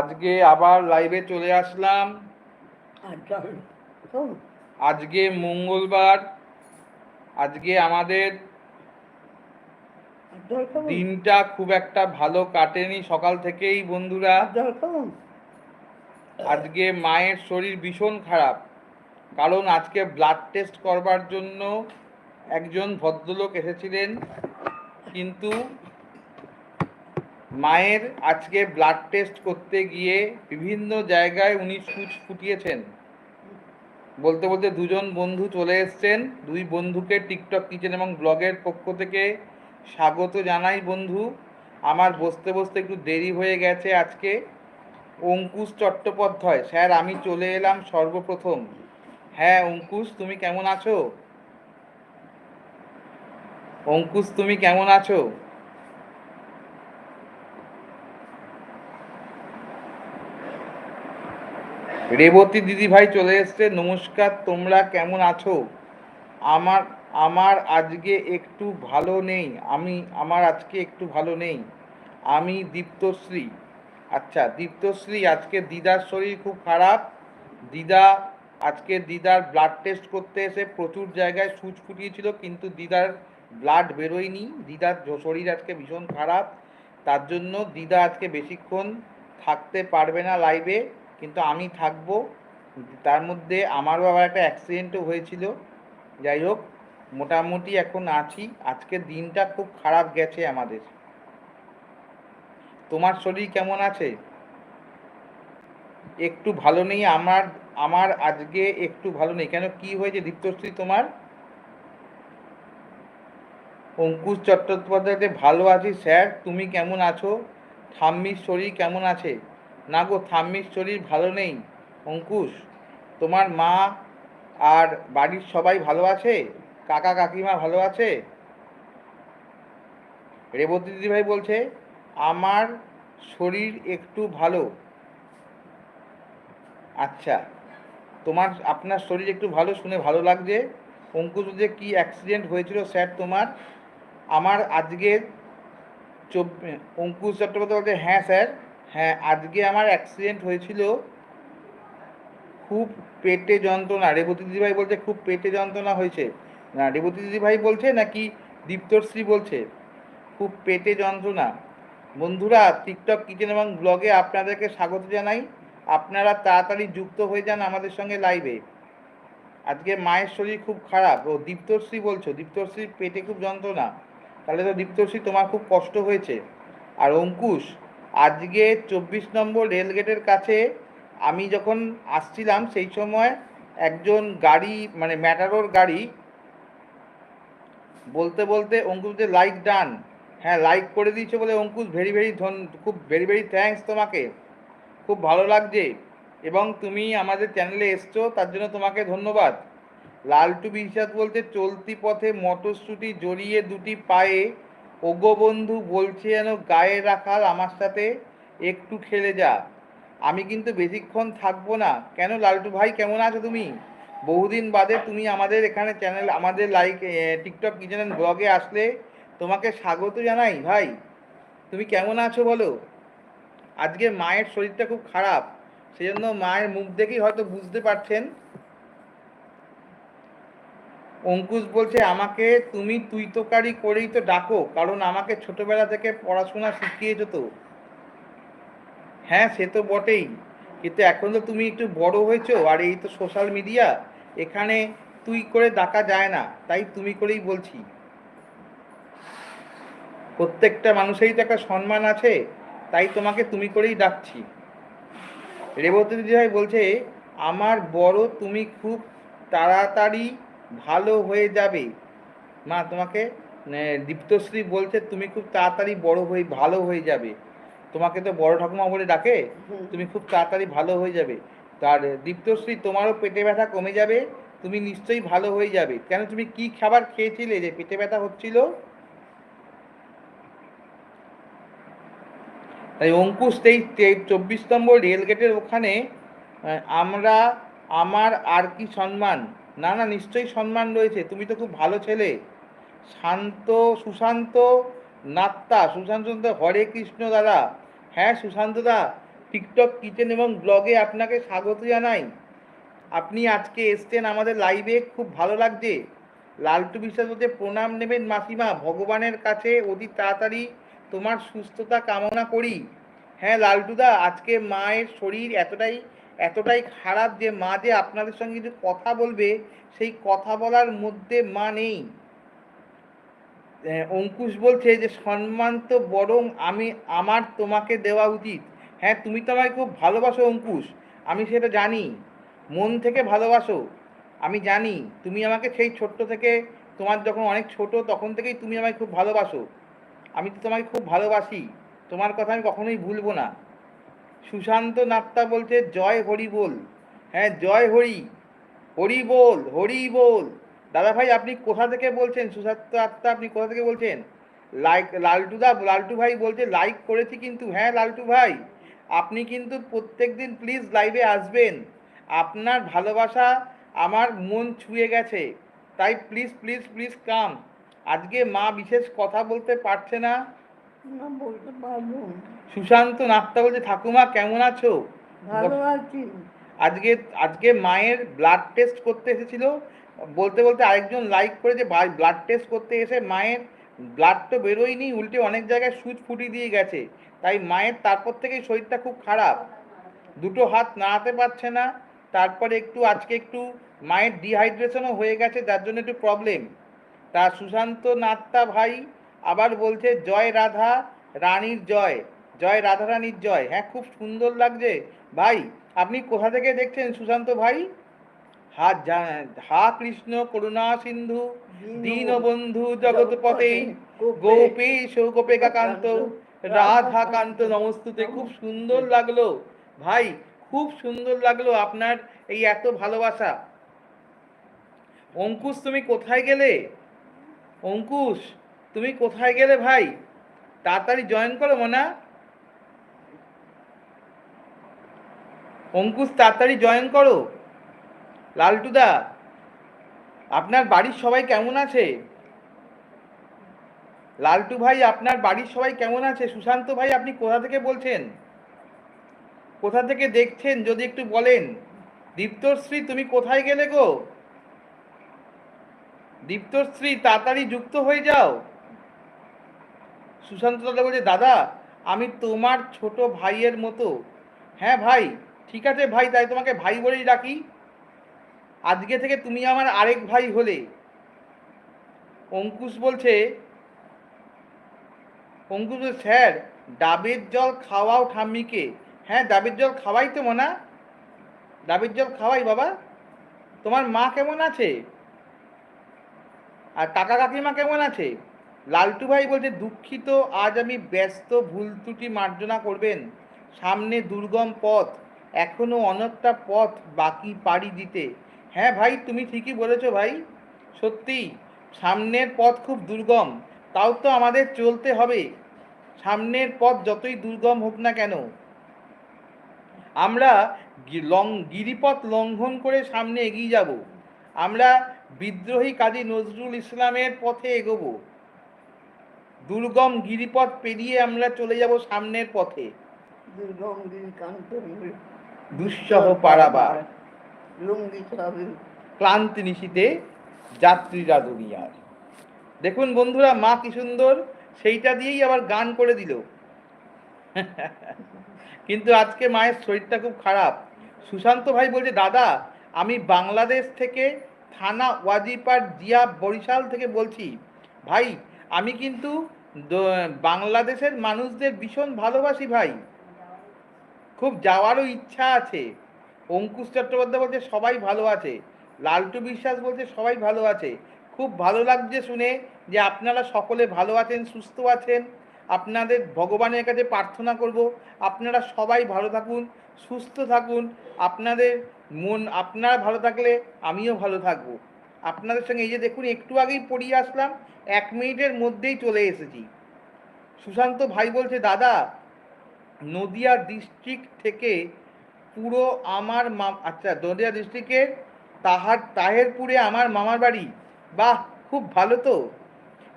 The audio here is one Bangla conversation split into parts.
আজকে আবার লাইভে চলে আসলাম। আচ্ছা আজকে মঙ্গলবার। আজকে আমাদের দিনটা খুব একটা ভালো কাটেনি সকাল থেকেই বন্ধুরা। আজকে মায়ের শরীর ভীষণ খারাপ। কারণ আজকে ব্লাড টেস্ট করবার জন্য একজন ভদ্রলোক এসেছিলেন। কিন্তু মায়ের আজকে ব্লাড টেস্ট করতে গিয়ে বিভিন্ন জায়গায় উনি সুচ ফুটিয়েছেন। বলতে বলতে দুজন বন্ধু চলে এসছেন। দুই বন্ধুকে টিকটক কিচেন এবং ব্লগের পক্ষ থেকে স্বাগত জানাই বন্ধু। আমার বসতে বসতে একটু দেরি হয়ে গেছে আজকে। অঙ্কুশ চট্টোপাধ্যায়, স্যার আমি চলে এলাম সর্বপ্রথম। হ্যাঁ অঙ্কুশ, তুমি কেমন আছো? অঙ্কুশ, তুমি কেমন আছো? রেবতী দিদি ভাই চলে এসছে। নমস্কার, তোমরা কেমন আছো? আমার আমার আজকে একটু ভালো নেই। আমি, আমার আজকে একটু ভালো নেই। আমি দীপ্তশ্রী। আচ্ছা দীপ্তশ্রী, আজকে দিদার শরীর খুব খারাপ। দিদা, আজকে দিদার ব্লাড টেস্ট করতে এসে প্রচুর জায়গায় সুচ ফুটিয়েছিল, কিন্তু দিদার ব্লাড বেরোয়নি। দিদার শরীর আজকে ভীষণ খারাপ। তার জন্য দিদা আজকে বেশিক্ষণ থাকতে পারবে না লাইভে কিন্তু আমি থাকব। তার মধ্যে আমারও আবার একটা অ্যাক্সিডেন্টও হয়েছিল। যাই হোক, মোটামুটি এখন আছি। আজকের দিনটা খুব খারাপ গেছে আমাদের। তোমার শরীর কেমন আছে? একটু ভালো নেই, আমার আমার আজকে একটু ভালো নেই। কেন, কি হয়েছে দীপ্তশ্রী তোমার? অঙ্কুশ চট্টোপাধ্যায়তে ভালো আছি, স্যার। তুমি কেমন আছো? ঠাম্মির শরীর কেমন আছে? না গো, ঠাম্মির শরীর ভালো নেই, অঙ্কুশ। তোমার মা আর বাড়ির সবাই ভালো আছে? কাকা কাকিমা ভালো আছে? রেবতী দিদিভাই বলছে, আমার শরীর একটু ভালো। আচ্ছা তোমার, আপনার শরীর একটু ভালো, শুনে ভালো লাগছে? অঙ্কুশ যে কি অ্যাক্সিডেন্ট হয়েছিল স্যার তোমার? আমার আজকে চব- অঙ্কুশ চট্টোপাধ্যায় বলছে হ্যাঁ স্যার। হ্যাঁ আজকে আমার অ্যাক্সিডেন্ট হয়েছিল খুব পেটে যন্ত্রণা। রেবতী দিদিভাই বলছে খুব পেটে যন্ত্রণা হয়েছে। না, রেবতী দিদিভাই বলছে নাকি দীপ্তশ্রী বলছে, খুব পেটে যন্ত্রণা। বন্ধুরা টিকটক কিচেন এবং ব্লগে আপনাদেরকে স্বাগত জানাই। আপনারা তাড়াতাড়ি যুক্ত হয়ে যান আমাদের সঙ্গে লাইভে আজকে মায়ের শরীর খুব খারাপ। ও দীপ্তশ্রী বলছো, দীপ্তশ্রীর পেটে খুব যন্ত্রণা। তাহলে তো দীপ্তশ্রী তোমার খুব কষ্ট হয়েছে। আর অঙ্কুশ আজকে চব্বিশ নম্বর রেলগেটের কাছে আমি যখন আসছিলাম, সেই সময় একজন গাড়ি মানে ম্যাটারোর গাড়ি বলতে বলতে অঙ্কুশদের লাইক ডান হ্যাঁ লাইক করে দিয়েছ বলে, অঙ্কুশ ভেরি ভেরি ধন, খুব ভেরি ভেরি থ্যাঙ্কস তোমাকে। খুব ভালো লাগছে। এবং তুমি আমাদের চ্যানেলে এসছো, তার জন্য তোমাকে ধন্যবাদ। লালটু বিশ্বাস বলতে চলতি পথে মটরশুটি জড়িয়ে দুটি পায়ে ওগো বন্ধু বলছে যেন গায়ে রাখাল আমার সাথে, একটু খেলে যা। আমি কিন্তু বেশিক্ষণ থাকব না। কেন লালটু ভাই, কেমন আছো তুমি? বহুদিন বাদে তুমি আমাদের এখানে চ্যানেল আমাদের লাইক টিকটক কিচেন ব্লগে আসলে তোমাকে স্বাগত জানাই ভাই। তুমি কেমন আছো বলো? আজকে মায়ের শরীরটা খুব খারাপ, সেজন্য মায়ের মুখ দেখেই হয়তো বুঝতে পারছেন অঙ্কুশ বলছে, আমাকে তুমি তুই তোকারি করেই তো ডাকো, কারণ আমাকে ছোটবেলা থেকে পড়াশোনা শিখিয়েছো তো। হ্যাঁ সে তো বটেই, কিন্তু এখন তো তুমি একটু বড় হয়েছো, আর এই তো সোশ্যাল মিডিয়া এখানে তুই করে ডাকা যায় না, তাই তুমি করেই বলছি। প্রত্যেকটা মানুষেরই তো একটা সম্মান আছে, তাই তোমাকে তুমি করেই ডাকছি। রেবতী দিদিভাই বলছে, আমার বড়, তুমি খুব তাড়াতাড়ি ভালো হয়ে যাবে। মা তোমাকে দীপ্তশ্রী বলছে তুমি খুব তাড়াতাড়ি বড় হয়ে ভালো হয়ে যাবে। তোমাকে তো বড় ঠাকুমা বলে ডাকে তুমি খুব তাড়াতাড়ি ভালো হয়ে যাবে। তার দীপ্তশ্রী তোমারও পেটে ব্যথা কমে যাবে তুমি নিশ্চয়ই ভালো হয়ে যাবে। কেন তুমি কি খাবার খেয়েছিলে যে পেটে ব্যথা হচ্ছিল? তাই অঙ্কুশ তেই চব্বিশ নম্বর রেলগেটের ওখানে আমরা আমার আর কি সম্মান? না না, নিশ্চয়ই সম্মান রয়েছে। তুমি তো খুব ভালো ছেলে। শান্ত, সুশান্ত নাত্তা, সুশান্ত হরে কৃষ্ণ দাদা। হ্যাঁ সুশান্ত দা, টিকটক কিচেন এবং ব্লগে আপনাকে স্বাগত জানাই। আপনি আজকে এসছেন আমাদের লাইভে, খুব ভালো লাগছে। লালটু বিশ্বাস বলতে প্রণাম নেবেন মাসিমা, ভগবানের কাছে অতি তাড়াতাড়ি তোমার সুস্থতা কামনা করি। হ্যাঁ লালটুদা আজকে মায়ের শরীর এতটাই এতটাই খারাপ যে মা যে আপনাদের সঙ্গে কিছু কথা বলবে, সেই কথা বলার মধ্যে মা নেই। অঙ্কুশ বলছে যে, সম্মান তো বরং আমি, আমার তোমাকে দেওয়া উচিত। হ্যাঁ তুমি তো আমায় খুব ভালোবাসো অঙ্কুশ, আমি সেটা জানি। মন থেকে ভালোবাসো, আমি জানি। তুমি আমাকে সেই ছোট্ট থেকে, তোমার যখন অনেক ছোট, তখন থেকেই তুমি আমায় খুব ভালোবাসো। আমি তো তোমাকে খুব ভালোবাসি, তোমার কথা আমি কখনোই ভুলবো না। সুশান্ত নাত্তা বলছে, জয় হরি বল। হ্যাঁ জয় হরি। হরি বল হরি বল। দাদা ভাই আপনি কোথা থেকে বলছেন? সুশান্ত আত্মা আপনি কোথা থেকে বলছেন? লাইক লালটুদা লালটু ভাই বলছে, লাইক করেছি কিন্তু। হ্যাঁ লালটু ভাই, আপনি কিন্তু প্রত্যেক দিন প্লিজ লাইভে আসবেন। আপনার ভালোবাসা আমার মন ছুঁয়ে গেছে। তাই প্লিজ প্লিজ প্লিজ কাম আজকে মা বিশেষ কথা বলতে পারছে না। না বলতে পারব সুশান্ত নাত্তা বলছে ঠাকুমা কেমন আছো? ভালো আছি। আজকে আজকে মায়ের ব্লাড টেস্ট করতে এসেছিল। বলতে বলতে আরেকজন লাইক করে যে ব্লাড টেস্ট করতে এসে মায়ের ব্লাড তো বেরোয়নি উল্টে অনেক জায়গায় সুচ ফুটি দিয়ে গেছে। তাই মায়ের তারপর থেকেই শরীরটা খুব খারাপ। দুটো হাত নাড়াতে পারছে না। তারপরে একটু আজকে একটু মায়ের ডিহাইড্রেশনও হয়ে গেছে যার জন্য একটু প্রবলেম তা সুশান্ত নাত্তা ভাই আবার বলছে জয় রাধা রানীর জয় জয় রাধা রানীর জয়। হ্যাঁ খুব সুন্দর লাগছে। ভাই আপনি কোথা থেকে দেখছেন সুশান্ত ভাই? হা হা কৃষ্ণ করুণা সিন্ধু দীনবন্ধু জগৎপতে গোপেশ গোপেকাকান্ত রাধাকান্ত নমস্তুতে খুব সুন্দর লাগল। ভাই খুব সুন্দর লাগল আপনার এই এত ভালোবাসা। অঙ্কুশ তুমি কোথায় গেলে? অঙ্কুশ তুমি কোথায় গেলে ভাই? তাড়াতাড়ি জয়েন করো, মোনা। অঙ্কুশ তাড়াতাড়ি জয়েন করো। লালটুদা, আপনার বাড়ির সবাই কেমন আছে? লালটু ভাই, আপনার বাড়ির সবাই কেমন আছে? সুশান্ত ভাই, আপনি কোথা থেকে বলছেন? কোথা থেকে দেখছেন, যদি একটু বলেন? দীপ্তশ্রী, তুমি কোথায় গেলে গো? দীপ্তশ্রী, তাড়াতাড়ি যুক্ত হয়ে যাও। সুশান্ত দাদা বলছে, দাদা, আমি তোমার ছোট ভাইয়ের মতো। হ্যাঁ ভাই, ঠিক আছে ভাই, তাই তোমাকে ভাই বলেই ডাকি। আজকে থেকে তুমি আমার আরেক ভাই হলে। অঙ্কুশ বলছে, অঙ্কুশ স্যার, ডাবের জল খাওয়াও ঠাম্মিকে। হ্যাঁ ডাবের জল খাওয়াই তো মনা। ডাবের জল খাওয়াই বাবা। তোমার মা কেমন আছে? আর কাকা কাকিমা কেমন আছে? লালটু ভাই বলছে, দুঃখিত, আজ আমি ব্যস্ত, ভুল ত্রুটি মার্জনা করবেন। সামনে দুর্গম পথ, এখনও অনেকটা পথ বাকি পাড়ি দিতে। হ্যাঁ ভাই, তুমি ঠিকই বলেছ ভাই। সত্যি, সামনের পথ খুব দুর্গম, তাও তো আমাদের চলতে হবে। সামনের পথ যতই দুর্গম হোক না কেন, আমরা লং, গিরিপথ লঙ্ঘন করে সামনে এগিয়ে যাব। আমরা বিদ্রোহী কাজী নজরুল ইসলামের পথে এগোবো। দুর্গম গিরিপথ পেরিয়ে আমরা চলে যাব সামনের পথে। দুর্গম কান্ত দুঃসহ পারাবার। ক্লান্তি নিশীতে যাত্রীরা দুনিয়ার। দেখুন বন্ধুরা মা কি সুন্দর সেইটা দিয়েই আবার গান করে দিল। কিন্তু আজকে মায়ের শরীরটা খুব খারাপ। সুশান্ত ভাই বলছে দাদা আমি বাংলাদেশ থেকে থানা ওয়াজিপার জিয়া বরিশাল থেকে বলছি। ভাই আমি কিন্তু বাংলাদেশের মানুষদের ভীষণ ভালোবাসি ভাই। খুব যাওয়ারও ইচ্ছা আছে। অঙ্কুশ চট্টোপাধ্যায় বলছে, সবাই ভালো আছে। লালটু বিশ্বাস বলছে, সবাই ভালো আছে। খুব ভালো লাগছে শুনে যে আপনারা সকলে ভালো আছেন, সুস্থ আছেন। আপনাদের ভগবানের কাছে প্রার্থনা করব, আপনারা সবাই ভালো থাকুন, সুস্থ থাকুন। আপনাদের মন, আপনারা ভালো থাকলে আমিও ভালো থাকব। আপনাদের সঙ্গে এই যে দেখুন, একটু আগেই পড়িয়ে আসলাম, এক মিনিটের মধ্যেই চলে এসেছি। সুশান্ত ভাই বলছে, দাদা, নদিয়া ডিস্ট্রিক্ট থেকে পুরো আমার আচ্ছা নদিয়া ডিস্ট্রিক্টের তাহার, তাহেরপুরে আমার মামার বাড়ি। বাহ, খুব ভালো তো।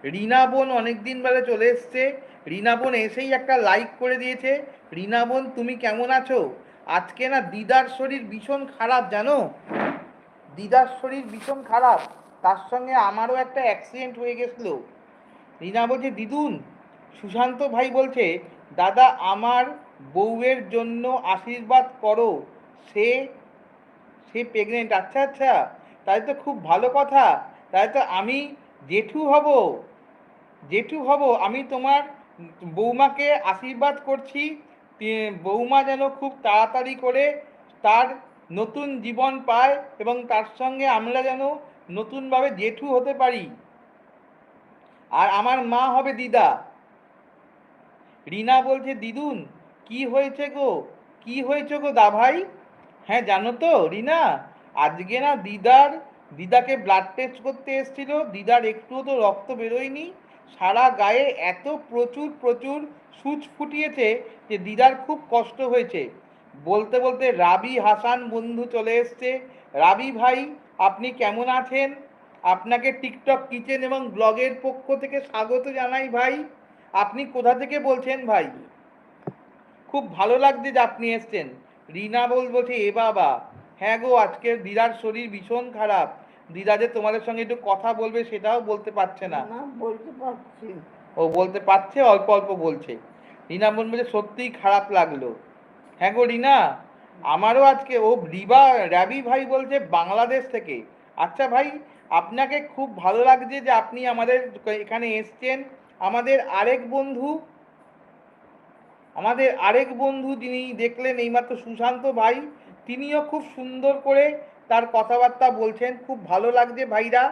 রিনা বোন অনেক দিন বেলা চলে এসছে। রিনা বোন এসেই একটা লাইক করে দিয়েছে। রিনা বোন, তুমি কেমন আছো? আজকে না দিদার শরীর ভীষণ খারাপ, জানো? দিদার শরীর ভীষণ খারাপ। তার সঙ্গে আমারও একটা অ্যাক্সিডেন্ট হয়ে গেছিল। রিনা বলছে, দিদুন, সুশান্ত ভাই বলছে, দাদা, আমার বউয়ের জন্য আশীর্বাদ করো। সে সে প্রেগনেন্ট আচ্ছা আচ্ছা তাই তো খুব ভালো কথা। তাই তো আমি জেঠু হব। জেঠু হব। আমি তোমার বৌমাকে আশীর্বাদ করছি। বৌমা যেন খুব তাড়াতাড়ি করে তার নতুন জীবন পায় এবং তার সঙ্গে আমরা যেন নতুনভাবে জেঠু হতে পারি। আর আমার মা হবে দিদা। রিনা বলছে, দিদুন, কি হয়েছে গো? কি হয়েছে গো দা ভাই? হ্যাঁ জানো তো, রিনা, আজকে না দিদার, দিদাকে ব্লাড টেস্ট করতে এসেছিল। দিদার একটুও তো রক্ত বেরোয়নি। সারা গায়ে এত প্রচুর প্রচুর সূচ ফুটিয়েছে যে দিদার খুব কষ্ট হয়েছে। বলতে বলতে রাবি হাসান বন্ধু চলে এসছে। রাবি ভাই আপনি কেমন আছেন? আপনাকে টিকটক কিচেন এবং ব্লগের পক্ষ থেকে স্বাগত জানাই ভাই। আপনি কোথা থেকে বলছেন ভাই? খুব ভালো লাগছে যে আপনি এসছেন। রিনা বল বলছে এ বাবা হ্যাঁ গো আজকের দিদার শরীর ভীষণ খারাপ। দিদা যে তোমাদের সঙ্গে একটু কথা বলবে সেটাও বলতে পারছে না। না বলতে পারছি। ও বলতে পারছে অল্প অল্প বলছে। রিনা বোন বলছে সত্যিই খারাপ লাগল। হ্যাঁ গো রিনা, আমারও আজকে, ও রিবা রাবি ভাই বলছে বাংলাদেশ থেকে। আচ্ছা ভাই, আপনাকে খুব ভালো লাগছে যে আপনি আমাদের এখানে এসছেন। আমাদের আরেক বন্ধু, আমাদের আরেক বন্ধু যিনি দেখলেন এইমাত্র সুশান্ত ভাই, তিনিও খুব সুন্দর করে তার কথাবার্তা বলছেন। খুব ভালো লাগছে ভাইরা।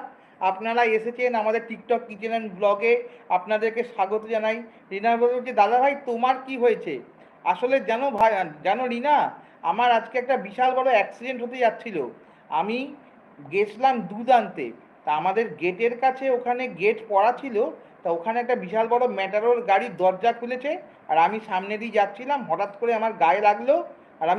আপনারা এসেছেন আমাদের টিকটক কিচেন অ্যান্ড ব্লগে। আপনাদেরকে স্বাগত জানাই। রিনা বলছে, দাদা ভাই, তোমার কি হয়েছে? আসলে জানো ভাই জানো রিনা, আমার আজকে একটা বিশাল বড় অ্যাক্সিডেন্ট হতে যাচ্ছিল। আমি গেছিলাম দুধ আনতে তা আমাদের গেটের কাছে ওখানে গেট পড়া ছিল, তা ওখানে একটা বিশাল বড় ম্যাটারোর গাড়ির দরজা খুলেছে, আর আমি সামনে দিয়ে যাচ্ছিলাম। হঠাৎ করে আমার গায়ে লাগল